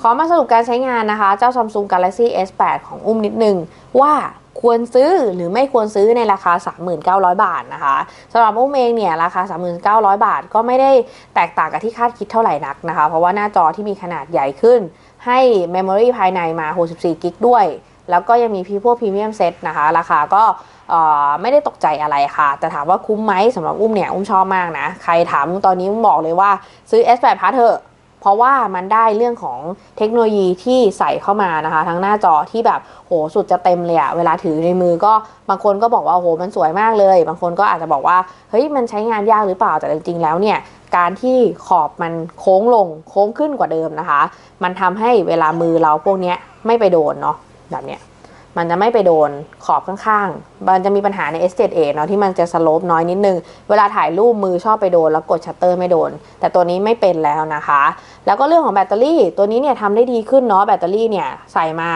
ขอมาสรุปการใช้งานนะคะ เจ้า Samsung Galaxy S8 ของอุ้มนิดนึง ว่าควรซื้อหรือไม่ควรซื้อในราคา 3,900 บาทนะคะสำหรับอุ้มเองเนี่ยราคา 3,900 บาทก็ไม่ได้แตกต่างกับที่คาดคิดเท่าไหร่นักนะคะ เพราะว่าหน้าจอที่มีขนาดใหญ่ขึ้น ให้ Memory ภายในมา 64กิกด้วย แล้วก็ยังมีพีพวกพรีเมียมเซตนะคะ ราคาก็ไม่ได้ตกใจอะไรค่ะ แต่ถามว่าคุ้มไหมสำหรับอุ้มเนี่ยอุ้มชอบมากนะ ใครถามตอนนี้อุ้มบอกเลยว่าซื้อ S8 Plus เถอะ เพราะว่ามันได้เรื่องของเทคโนโลยีที่ใส่เข้ามานะคะ ทั้งหน้าจอที่แบบโหสุดจะเต็มเลยอะเวลาถือในมือก็บางคนก็บอกว่าโหมันสวยมากเลย บางคนก็อาจจะบอกว่าเฮ้ยมันใช้งานยากหรือเปล่าแต่จริงๆแล้วเนี่ยการที่ขอบมันโค้งลงโค้งขึ้นกว่าเดิมนะคะ มันทำให้เวลามือเราพวกนี้ไม่ไปโดนเนาะแบบเนี้ย มันจะไม่ไปโดนขอบข้างๆ มันจะมีปัญหาใน S7A เนาะที่มันจะสโลปน้อยนิดนึง เวลาถ่ายรูปมือชอบไปโดน แล้วกดชัตเตอร์ไม่โดน แต่ตัวนี้ไม่เป็นแล้วนะคะ แล้วก็เรื่องของแบตเตอรี่ ตัวนี้เนี่ยทำได้ดีขึ้นเนาะแบตเตอรี่เนี่ยใส่มา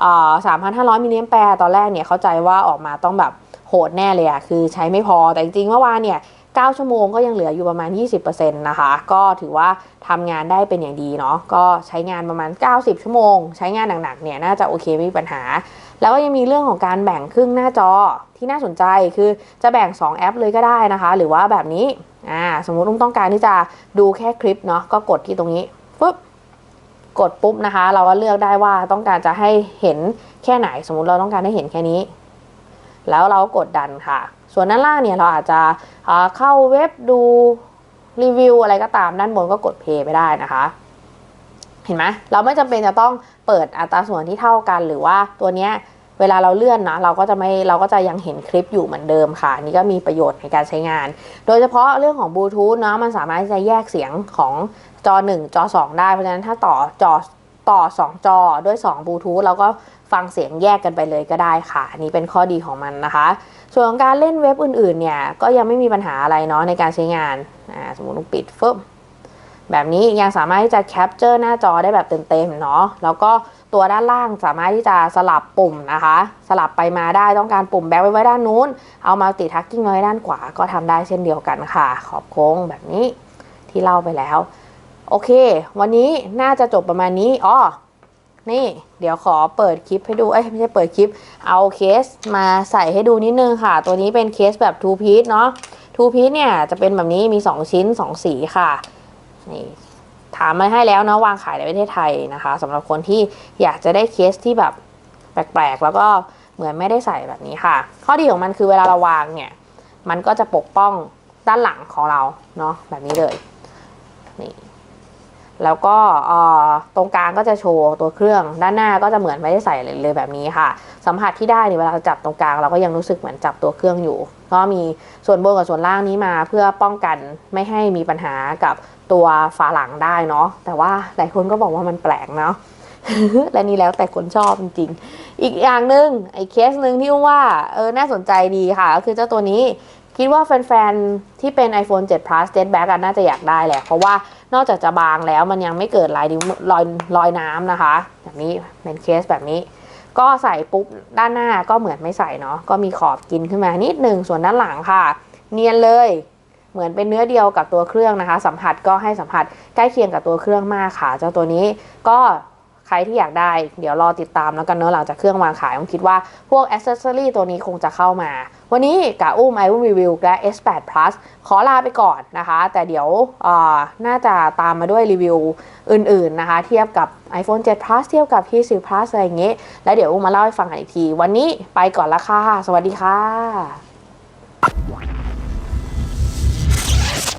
เอ่อ3,500มิลลิแอมแปร์ตอนแรกเนี่ยเข้าใจว่าออกมาต้องแบบโหดแน่เลยอะคือใช้ไม่พอแต่จริงๆเมื่อวานเนี่ย9ชั่วโมงก็ยังเหลืออยู่ประมาณ 20%นะคะ ก็ถือว่าทำงานได้เป็นอย่างดีเนาะ ก็ใช้งานประมาณ 90 ชั่วโมง ใช้งานหนักๆ เนี่ย น่าจะโอเคไม่มีปัญหา แล้วก็ยังมีเรื่องของการแบ่งครึ่งหน้าจอที่น่าสนใจคือจะแบ่ง 2 แอปเลยก็ได้นะคะ หรือว่าแบบนี้อ่าสมมุติอุ้มต้องการที่จะดูแค่คลิปเนาะก็กดที่ตรงนี้ปุ๊บกดปุ๊บนะคะ เราก็เลือกได้ว่าต้องการจะให้เห็นแค่ไหน สมมุติเราต้องการให้เห็นแค่นี้ แล้วเรากดดันค่ะ ส่วนด้านล่างเนี่ยเราอาจจะเข้าเว็บดูรีวิวอะไรก็ตามด้านบนก็กดเพย์ไปได้นะคะ เห็นไหมเราไม่จำเป็นจะต้องเปิดอัตราส่วนที่เท่ากัน หรือว่าตัวเนี้ยเวลาเราเลื่อนนะเราก็จะไม่เราก็จะยังเห็นคลิปอยู่เหมือนเดิมค่ะ นี่ก็มีประโยชน์ในการใช้งาน โดยเฉพาะเรื่องของบลูทูธเนาะมันสามารถที่จะแยกเสียงของจอ 1 จอ 2 ได้เพราะฉะนั้นถ้าต่อจอต่อ 2 จอด้วย2บลูทูธเราก็ฟังเสียงแยกกันไปเลยก็ได้ค่ะ อันนี้เป็นข้อดีของมันนะคะ ส่วนของการเล่นเว็บอื่นๆเนี่ยก็ยังไม่มีปัญหาอะไรเนาะในการใช้งานอ่าสมมติเราปิดฟึบ แบบนี้ยังสามารถที่จะแคปเจอร์หน้าจอได้แบบเต็มๆเนาะแล้วก็ตัวด้านล่างสามารถที่จะสลับปุ่มนะคะ สลับไปมาได้ต้องการปุ่มแบ็คไว้ไว้ด้านนู้น เอามาติทักกิ้งไว้ด้านขวาก็ทำได้เช่นเดียวกันค่ะ ขอบโค้งแบบนี้ที่เล่าไปแล้ว โอเค วันนี้น่าจะจบประมาณนี้อ๋อนี่เดี๋ยวขอเปิดคลิปให้ดู เอ้ยไม่ใช่เปิดคลิป เอาเคสมาใส่ให้ดูนิดนึงค่ะ ตัวนี้เป็นเคสแบบ two piece เนาะ two piece เนี่ยจะเป็นแบบนี้มี 2 ชิ้น 2 สีค่ะ นี่ถามมาให้แล้วนะวางขายในประเทศไทยนะคะสำหรับคนที่อยากจะได้เคสที่แบบแปลกๆ แล้วก็เหมือนไม่ได้ใส่แบบนี้ค่ะ ข้อดีของมันคือเวลาเราวางเนี่ย มันก็จะปกป้องด้านหลังของเราเนาะแบบนี้เลยนี่แล้วก็ตรงกลางก็จะโชว์ตัวเครื่องด้านหน้าก็จะเหมือนไม่ได้ใส่เลยเลยแบบนี้ค่ะ สัมผัสที่ได้เนี่ยเวลาจับตรงกลางเราก็ยังรู้สึกเหมือนจับตัวเครื่องอยู่ ก็มีส่วนบนกับส่วนล่างนี้มาเพื่อป้องกันไม่ให้มีปัญหากับ ตัวฝาหลังได้เนาะแต่ว่าหลายคนก็บอกว่ามันแปลกเนาะและนี่แล้วแต่คนชอบจริงๆ อีกอย่างหนึ่งไอ้เคสหนึ่งที่ว่าเออน่าสนใจดีค่ะ ก็คือเจ้าตัวนี้คิดว่าแฟนๆ ที่เป็น iPhone 7 Plus Step Back น่าจะอยากได้แหละ เพราะว่านอกจากจะบางแล้วมันยังไม่เกิดรอยนิ้วรอยรอยน้ำนะคะแบบนี้เป็นเคสแบบนี้ ก็ใส่ปุ๊บด้านหน้าก็เหมือนไม่ใส่เนาะก็มีขอบกินขึ้นมานิดหนึ่งส่วนด้านหลังค่ะ เนียนเลย เหมือนเป็นเนื้อเดียวกับตัวเครื่องนะคะ สัมผัสก็ให้สัมผัสใกล้เคียงกับตัวเครื่องมากค่ะ เจ้าตัวนี้ก็ใครที่อยากได้ เดี๋ยวรอติดตามแล้วกันเนอะหลังจากเครื่องวางขายผมคิดว่าพวกอ c เซสซอรี่ตัวนี้คงจะเข้ามา วันนี้กะอุ้มไออุ้มรีวิวและ S8 Plus ขอลาไปก่อนนะคะ แต่เดี๋ยวอ่อน่าจะตามมาด้วยรีวิวอื่นๆนะคะ เทียบกับ iPhone 7 Plus เทียบกับ P10 Plus อะไรอย่างเงี้ยแล้วเดี๋ยวอุ้มมาเล่าให้ฟังอีกที วันนี้ไปก่อนละค่ะ สวัสดีค่ะ